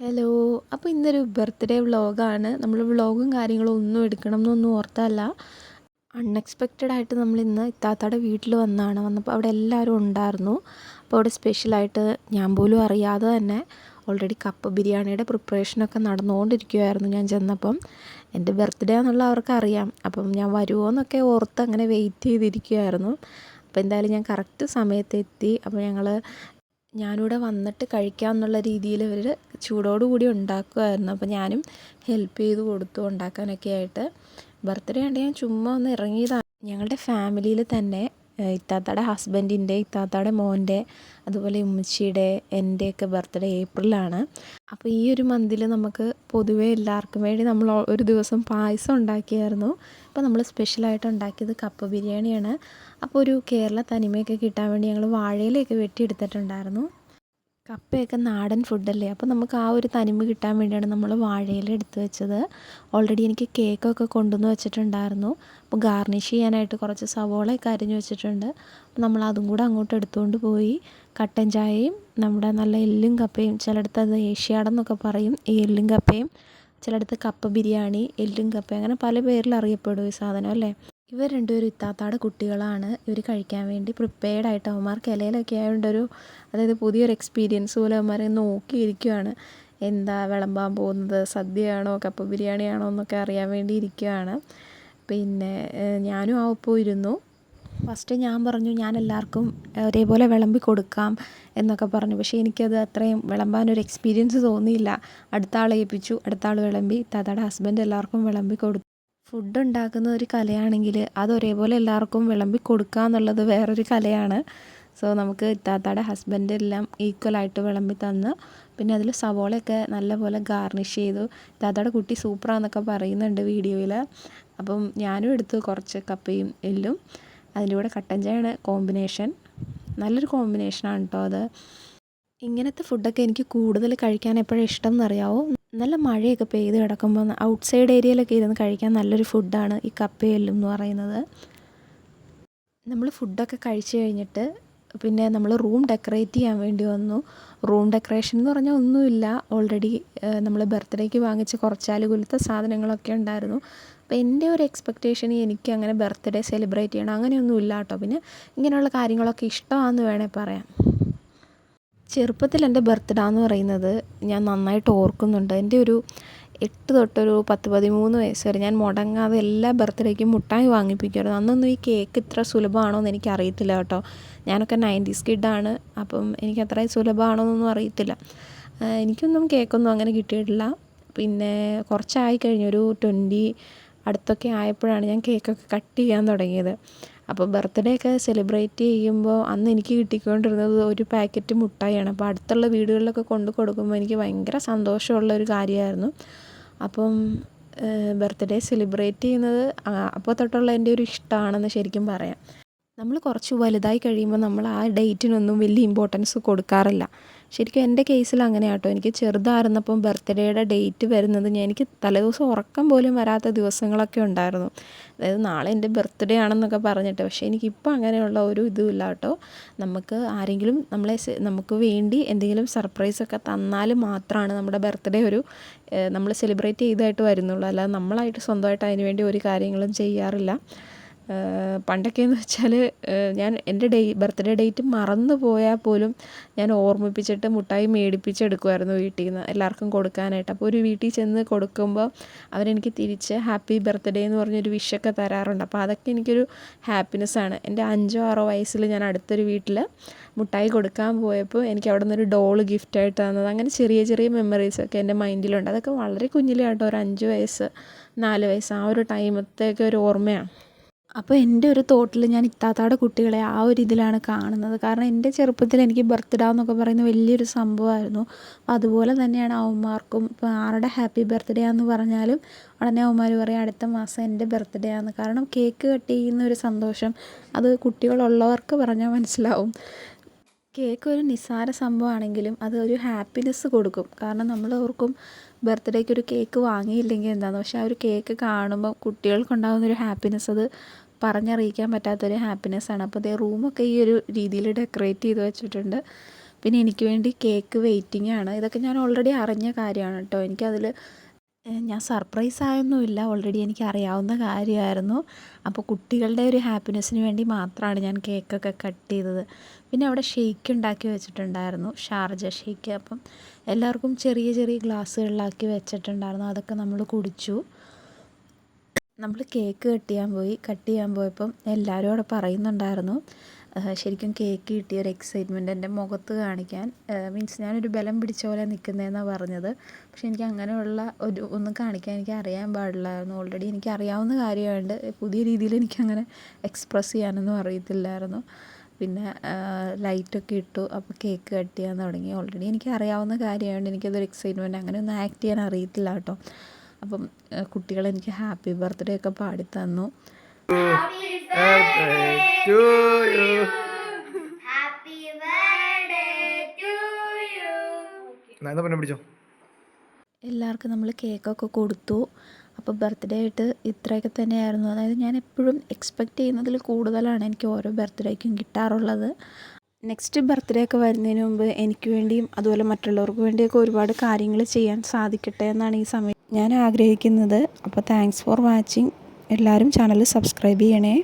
Hello അപ്പോൾ ഇന്നൊരു birthday വ്ളോഗാണ്. നമ്മൾ വ്ളോഗും കാര്യങ്ങളും ഒന്നും എടുക്കണം എന്നൊന്നും ഓർത്തല്ല അൺഎക്സ്പെക്റ്റഡ് ആയിട്ട് നമ്മൾ ഇന്ന് ഇത്താത്തയുടെ വീട്ടിൽ വന്നാണ്. വന്നപ്പോൾ അവിടെ എല്ലാവരും ഉണ്ടായിരുന്നു. അപ്പോൾ അവിടെ സ്പെഷ്യലായിട്ട് ഞാൻ പോലും അറിയാതെ തന്നെ ഓൾറെഡി കപ്പ് ബിരിയാണിയുടെ പ്രിപ്പറേഷനൊക്കെ നടന്നുകൊണ്ടിരിക്കുമായിരുന്നു ഞാൻ ചെന്നപ്പം. എന്റെ ബർത്ത്ഡേ എന്നുള്ള അവർക്ക് അറിയാം. അപ്പം ഞാൻ വരുമോ എന്നൊക്കെ ഓർത്ത് അങ്ങനെ വെയിറ്റ് ചെയ്തിരിക്കുമായിരുന്നു അപ്പോൾ എന്തായാലും ഞാൻ കറക്റ്റ് സമയത്ത് എത്തി. അപ്പോൾ ഞങ്ങൾ ഞാനിവിടെ വന്നിട്ട് കഴിക്കാം എന്നുള്ള രീതിയിൽ ഇവർ ചൂടോടുകൂടി ഉണ്ടാക്കുമായിരുന്നു അപ്പോൾ ഞാനും ഹെൽപ്പ് ചെയ്ത് കൊടുത്തു ഉണ്ടാക്കാനൊക്കെ ആയിട്ട്. ബർത്ത്ഡേ ആണ്ട് ഞാൻ ചുമ്മാ ഒന്ന് ഇറങ്ങിയതാണ് ഞങ്ങളുടെ ഫാമിലിയിൽ തന്നെ ഇത്താത്തയുടെ ഹസ്ബൻഡിന്റെ ഇത്താത്തയുടെ മോന്റെ അതുപോലെ ഉമ്മച്ചിയുടെ എന്റെയൊക്കെ ബർത്ത്ഡേ ഏപ്രിലാണ്. അപ്പോൾ ഈ ഒരു മന്തിൽ നമുക്ക് പൊതുവേ എല്ലാവർക്കും വേണ്ടി നമ്മൾ ഒരു ദിവസം പായസം ഉണ്ടാക്കിയായിരുന്നു. അപ്പോൾ നമ്മൾ സ്പെഷ്യലായിട്ട് ഉണ്ടാക്കിയത് കപ്പ ബിരിയാണിയാണ്. അപ്പോൾ ഒരു കേരള തനിമയൊക്കെ കിട്ടാൻ വേണ്ടി ഞങ്ങൾ വാഴയിലൊക്കെ വെട്ടിയെടുത്തിട്ടുണ്ടായിരുന്നു. കപ്പയൊക്കെ നാടൻ ഫുഡല്ലേ അപ്പോൾ നമുക്ക് ആ ഒരു തനിമ കിട്ടാൻ വേണ്ടിയാണ് നമ്മൾ വാഴയില എടുത്തു വെച്ചത്. ഓൾറെഡി എനിക്ക് കേക്കൊക്കെ കൊണ്ടുവന്ന് വെച്ചിട്ടുണ്ടായിരുന്നു. അപ്പോൾ ഗാർണിഷ് ചെയ്യാനായിട്ട് കുറച്ച് സവോളയൊക്കെ അരിഞ്ഞ് വെച്ചിട്ടുണ്ട്. അപ്പോൾ നമ്മൾ അതും കൂടെ അങ്ങോട്ട് എടുത്തുകൊണ്ട് പോയി. കട്ടൻ ചായയും നമ്മുടെ നല്ല എല്ലും കപ്പയും ചിലയിടത്ത് അത് ഏഷ്യാടെന്നൊക്കെ പറയും ഈ എല്ലും കപ്പയും ചിലയിടത്ത് കപ്പ ബിരിയാണി എല്ലും കപ്പ അങ്ങനെ പല പേരിൽ അറിയപ്പെടും ഈ സാധനം അല്ലേ? ഇവർ രണ്ടുപേരും ഇത്താത്താടെ കുട്ടികളാണ്. ഇവർ കഴിക്കാൻ വേണ്ടി പ്രിപ്പയർഡ് ആയിട്ട് അവന്മാർക്ക് ഇലയിലൊക്കെ ആയതുകൊണ്ടൊരു അതായത് പുതിയൊരു എക്സ്പീരിയൻസ് പോലെ അവന്മാരെ നോക്കിയിരിക്കുകയാണ് എന്താ വിളമ്പാൻ പോകുന്നത്? സദ്യയാണോ? കപ്പ ബിരിയാണിയാണോ? എന്നൊക്കെ അറിയാൻ വേണ്ടി ഇരിക്കുകയാണ് പിന്നെ ഞാനും ആ ഒപ്പം ഇരുന്നു. ഫസ്റ്റ് ഞാൻ പറഞ്ഞു ഞാൻ എല്ലാവർക്കും ഒരേപോലെ വിളമ്പി കൊടുക്കാം എന്നൊക്കെ പറഞ്ഞു. പക്ഷേ എനിക്കത് അത്രയും വിളമ്പാൻ ഒരു എക്സ്പീരിയൻസ് തോന്നിയില്ല. അടുത്ത ആളെ ഏൽപ്പിച്ചു. അടുത്ത ആൾ വിളമ്പി. താത്താടെ ഹസ്ബൻഡ് എല്ലാവർക്കും വിളമ്പി കൊടുത്തു. ഫുഡ് ഉണ്ടാക്കുന്ന ഒരു കലയാണെങ്കിൽ അത് ഒരേപോലെ എല്ലാവർക്കും വിളമ്പി കൊടുക്കുക എന്നുള്ളത് വേറൊരു കലയാണ്. സോ നമുക്ക് ഇത്താത്തയുടെ ഹസ്ബൻഡ് എല്ലാം ഈക്വലായിട്ട് വിളമ്പി തന്ന്. പിന്നെ അതിൽ സവോളയൊക്കെ നല്ലപോലെ ഗാർണിഷ് ചെയ്തു. ഇത്താത്തയുടെ കുട്ടി സൂപ്പറാന്നൊക്കെ പറയുന്നുണ്ട് വീഡിയോയിൽ അപ്പം ഞാനും എടുത്തു കുറച്ച് കപ്പയും എല്ലും. അതിന്റെ കൂടെ കട്ടൻ ചായയാണ് കോമ്പിനേഷൻ നല്ലൊരു കോമ്പിനേഷനാണ് കേട്ടോ അത്. ഇങ്ങനത്തെ ഫുഡൊക്കെ എനിക്ക് കൂടുതൽ കഴിക്കാൻ എപ്പോഴും ഇഷ്ടം എന്നറിയാവോ? നല്ല മഴയൊക്കെ പെയ്ത് കിടക്കുമ്പോൾ ഔട്ട് സൈഡ് ഏരിയയിലൊക്കെ ഇരുന്ന് കഴിക്കാൻ നല്ലൊരു ഫുഡാണ് ഈ കപ്പയെല്ലും എന്ന് പറയുന്നത്. നമ്മൾ ഫുഡൊക്കെ കഴിച്ചു കഴിഞ്ഞിട്ട് പിന്നെ നമ്മൾ റൂം ഡെക്കറേറ്റ് ചെയ്യാൻ വേണ്ടി വന്നു. റൂം ഡെക്കറേഷൻ എന്ന് പറഞ്ഞാൽ ഒന്നുമില്ല. ഓൾറെഡി നമ്മൾ ബർത്ത്ഡേക്ക് വാങ്ങിച്ച കുറച്ചാലുകുലത്തെ സാധനങ്ങളൊക്കെ ഉണ്ടായിരുന്നു. അപ്പോൾ എന്റെ ഒരു എക്സ്പെക്റ്റേഷൻ എനിക്ക് അങ്ങനെ ബർത്ത്ഡേ സെലിബ്രേറ്റ് ചെയ്യണം അങ്ങനെയൊന്നും ഇല്ല കേട്ടോ. പിന്നെ ഇങ്ങനെയുള്ള കാര്യങ്ങളൊക്കെ ഇഷ്ടമാണെന്ന് വേണേൽ പറയാം. ചെറുപ്പത്തിൽ എന്റെ ബർത്ത്ഡേ എന്ന് പറയുന്നത് ഞാൻ നന്നായിട്ട് ഓർക്കുന്നുണ്ട്. എന്റെ ഒരു എട്ട് തൊട്ടൊരു പത്ത് പതിമൂന്ന് വയസ്സ് വരെ ഞാൻ മുടങ്ങാതെ എല്ലാ ബർത്ത്ഡേക്കും മുട്ടായി വാങ്ങിപ്പിക്കുമായിരുന്നു. അന്നൊന്നും ഈ കേക്ക് ഇത്ര സുലഭമാണോ എന്ന് എനിക്ക് അറിയത്തില്ല കേട്ടോ. ഞാനൊക്കെ നയന്റീസ് കിഡാണ് അപ്പം എനിക്ക് അത്ര സുലഭമാണോ എന്നൊന്നും അറിയത്തില്ല എനിക്കൊന്നും കേക്കൊന്നും അങ്ങനെ കിട്ടിയിട്ടില്ല. പിന്നെ കുറച്ചായി കഴിഞ്ഞൊരു ട്വന്റി അടുത്തൊക്കെ ആയപ്പോഴാണ് ഞാൻ കേക്കൊക്കെ കട്ട് ചെയ്യാൻ തുടങ്ങിയത്. അപ്പോൾ ബർത്ത്ഡേ ഒക്കെ സെലിബ്രേറ്റ് ചെയ്യുമ്പോൾ അന്ന് എനിക്ക് കിട്ടിക്കൊണ്ടിരുന്നത് ഒരു പാക്കറ്റ് മുട്ടായിയാണ്. അപ്പോൾ അടുത്തുള്ള വീടുകളിലൊക്കെ കൊണ്ട് കൊടുക്കുമ്പോൾ എനിക്ക് ഭയങ്കര സന്തോഷമുള്ള ഒരു കാര്യമായിരുന്നു. അപ്പം ബർത്ത്ഡേ സെലിബ്രേറ്റ് ചെയ്യുന്നത് അപ്പോൾ തൊട്ടുള്ള എന്റെ ഒരു ഇഷ്ടമാണെന്ന് ശരിക്കും പറയാം. നമ്മൾ കുറച്ച് വലുതായി കഴിയുമ്പോൾ നമ്മൾ ആ ഡേറ്റിനൊന്നും വലിയ ഇമ്പോർട്ടൻസ് കൊടുക്കാറില്ല. ശരിക്കും എന്റെ കേസിൽ അങ്ങനെ ആട്ടോ എനിക്ക് ചെറുതായിരുന്നപ്പം ബർത്ത്ഡേയുടെ ഡേറ്റ് വരുന്നത് ഞാൻ എനിക്ക് തലേദിവസം ഉറക്കം പോലും വരാത്ത ദിവസങ്ങളൊക്കെ ഉണ്ടായിരുന്നു. അതായത് നാളെ എന്റെ ബർത്ത്ഡേ ആണെന്നൊക്കെ പറഞ്ഞിട്ട്. പക്ഷേ എനിക്കിപ്പോൾ അങ്ങനെയുള്ള ഒരു ഇതുമില്ല കേട്ടോ. നമുക്ക് ആരെങ്കിലും നമ്മളെ നമുക്ക് വേണ്ടി എന്തെങ്കിലും സർപ്രൈസൊക്കെ തന്നാൽ മാത്രമാണ് നമ്മുടെ ബർത്ത്ഡേ ഒരു നമ്മൾ സെലിബ്രേറ്റ് ചെയ്തായിട്ട് വരുന്നുള്ളൂ. അല്ലാതെ നമ്മളായിട്ട് സ്വന്തമായിട്ട് അതിനുവേണ്ടി ഒരു കാര്യങ്ങളും ചെയ്യാറില്ല. പണ്ടൊക്കെയെന്ന് വെച്ചാൽ ഞാൻ എന്റെ ഡേ ബർത്ത്ഡേ ഡേറ്റ് മറന്നു പോയാൽ പോലും ഞാൻ ഓർമ്മിപ്പിച്ചിട്ട് മുട്ടായി മേടിപ്പിച്ചെടുക്കുമായിരുന്നു വീട്ടിൽ നിന്ന് എല്ലാവർക്കും കൊടുക്കാനായിട്ട്. അപ്പോൾ ഒരു വീട്ടിൽ ചെന്ന് കൊടുക്കുമ്പോൾ അവരെനിക്ക് തിരിച്ച് ഹാപ്പി ബർത്ത്ഡേ എന്ന് പറഞ്ഞൊരു വിഷൊക്കെ തരാറുണ്ട്. അപ്പോൾ അതൊക്കെ എനിക്കൊരു ഹാപ്പിനെസ്സാണ്. എന്റെ അഞ്ചോ ആറോ വയസ്സിൽ ഞാൻ അടുത്തൊരു വീട്ടിൽ മുട്ടായി കൊടുക്കാൻ പോയപ്പോൾ എനിക്ക് അവിടെ നിന്നൊരു ഡോൾ ഗിഫ്റ്റായിട്ട് തന്നത്. അങ്ങനെ ചെറിയ ചെറിയ മെമ്മറീസൊക്കെ എന്റെ മൈൻഡിലുണ്ട്. അതൊക്കെ വളരെ കുഞ്ഞിലാട്ടോ ഒരു അഞ്ച് വയസ്സ് നാല് വയസ്സ് ആ ഒരു ടൈമത്തേക്ക് ഒരു ഓർമ്മയാണ്. അപ്പോൾ എന്റെ ഒരു തോട്ടിൽ ഞാൻ ഇത്താത്താടെ കുട്ടികളെ ആ ഒരു ഇതിലാണ് കാണുന്നത്. കാരണം എന്റെ ചെറുപ്പത്തിൽ എനിക്ക് ബർത്ത്ഡേ എന്നൊക്കെ പറയുന്ന വലിയൊരു സംഭവമായിരുന്നു അതുപോലെ തന്നെയാണ് അവന്മാർക്കും ഇപ്പോൾ ആരുടെ ഹാപ്പി ബർത്ത്ഡേ എന്ന് പറഞ്ഞാലും ഉടനെ അവന്മാർ പറയും അടുത്ത മാസം എന്റെ ബർത്ത്ഡേ ആണ് കാരണം കേക്ക് കട്ട് ചെയ്യുന്ന ഒരു സന്തോഷം അത് കുട്ടികളുള്ളവർക്ക് പറഞ്ഞാൽ മനസ്സിലാവും. കേക്ക് ഒരു നിസ്സാര സംഭവമാണെങ്കിലും അത് ഒരു ഹാപ്പിനെസ് കൊടുക്കും. കാരണം നമ്മൾ ഓർക്കും ബർത്ത്ഡേക്ക് ഒരു കേക്ക് വാങ്ങിയില്ലെങ്കിൽ എന്താണ് പക്ഷേ ആ ഒരു കേക്ക് കാണുമ്പോൾ കുട്ടികൾക്കുണ്ടാകുന്ന ഒരു ഹാപ്പിനെസ് അത് പറഞ്ഞറിയിക്കാൻ പറ്റാത്തൊരു ഹാപ്പിനെസ്സാണ്. അപ്പോൾ ദേ റൂമൊക്കെ ഈ ഒരു രീതിയിൽ ഡെക്കറേറ്റ് ചെയ്ത് വെച്ചിട്ടുണ്ട്. പിന്നെ എനിക്ക് വേണ്ടി കേക്ക് വെയിറ്റിംഗ് ആണ്. ഇതൊക്കെ ഞാൻ ഓൾറെഡി അറിഞ്ഞ കാര്യമാണ് കേട്ടോ. എനിക്കതിൽ ഞാൻ സർപ്രൈസ് ആയൊന്നുമില്ല. ഓൾറെഡി എനിക്ക് അറിയാവുന്ന കാര്യമായിരുന്നു. അപ്പോൾ കുട്ടികളുടെ ഒരു ഹാപ്പിനെസ്സിന് വേണ്ടി മാത്രമാണ് ഞാൻ കേക്കൊക്കെ കട്ട് ചെയ്തത്. പിന്നെ അവിടെ ഷേക്ക് ഉണ്ടാക്കി വെച്ചിട്ടുണ്ടായിരുന്നു. Sharjah shake. അപ്പം എല്ലാവർക്കും ചെറിയ ചെറിയ ഗ്ലാസ്സുകളിലാക്കി വെച്ചിട്ടുണ്ടായിരുന്നു. അതൊക്കെ നമ്മൾ കുടിച്ചു. നമ്മൾ കേക്ക് കട്ട് ചെയ്യാൻ പോയി കട്ട് ചെയ്യാൻ പോയപ്പം എല്ലാവരും അവിടെ പറയുന്നുണ്ടായിരുന്നു ശരിക്കും കേക്ക് കിട്ടിയ ഒരു എക്സൈറ്റ്മെന്റ് എന്റെ മുഖത്ത് കാണിക്കാൻ. മീൻസ് ഞാനൊരു ബലം പിടിച്ച പോലെ നിൽക്കുന്നതെന്നാണ് പറഞ്ഞത്. പക്ഷെ എനിക്ക് അങ്ങനെയുള്ള ഒരു ഒന്നും കാണിക്കാൻ എനിക്ക് അറിയാൻ പാടില്ലായിരുന്നു. ഓൾറെഡി എനിക്ക് അറിയാവുന്ന കാര്യമായതുകൊണ്ട് പുതിയ രീതിയിൽ എനിക്കങ്ങനെ എക്സ്പ്രസ് ചെയ്യാനൊന്നും അറിയത്തില്ലായിരുന്നു. പിന്നെ ലൈറ്റൊക്കെ ഇട്ടു അപ്പോൾ കേക്ക് കട്ട് ചെയ്യാൻ തുടങ്ങി. ഓൾറെഡി എനിക്ക് അറിയാവുന്ന കാര്യമായതുകൊണ്ട് എനിക്കതൊരു എക്സൈറ്റ്മെന്റ് അങ്ങനെ ഒന്നും ആക്ട് ചെയ്യാൻ അറിയത്തില്ല കേട്ടോ. അപ്പം കുട്ടികൾ എനിക്ക് ഹാപ്പി ബർത്ത്ഡേ ഒക്കെ പാടി തന്നു. പിടിച്ചോ? എല്ലാവർക്കും നമ്മൾ കേക്കൊക്കെ കൊടുത്തു. അപ്പോൾ ബർത്ത്ഡേ ആയിട്ട് ഇത്രയൊക്കെ തന്നെയായിരുന്നു. അതായത് ഞാൻ എപ്പോഴും എക്സ്പെക്റ്റ് ചെയ്യുന്നതിൽ കൂടുതലാണ് എനിക്ക് ഓരോ ബർത്ത്ഡേക്കും കിട്ടാറുള്ളത്. നെക്സ്റ്റ് ബർത്ത്ഡേ ഒക്കെ വരുന്നതിന് മുമ്പ് എനിക്ക് വേണ്ടിയും അതുപോലെ മറ്റുള്ളവർക്ക് വേണ്ടിയൊക്കെ ഒരുപാട് കാര്യങ്ങൾ ചെയ്യാൻ സാധിക്കട്ടെ എന്നാണ് ഈ സമയം ഞാൻ ആഗ്രഹിക്കുന്നത് അപ്പോൾ താങ്ക്സ് ഫോർ വാച്ചിങ് എല്ലാവരും ചാനൽ സബ്സ്ക്രൈബ് ചെയ്യണേ.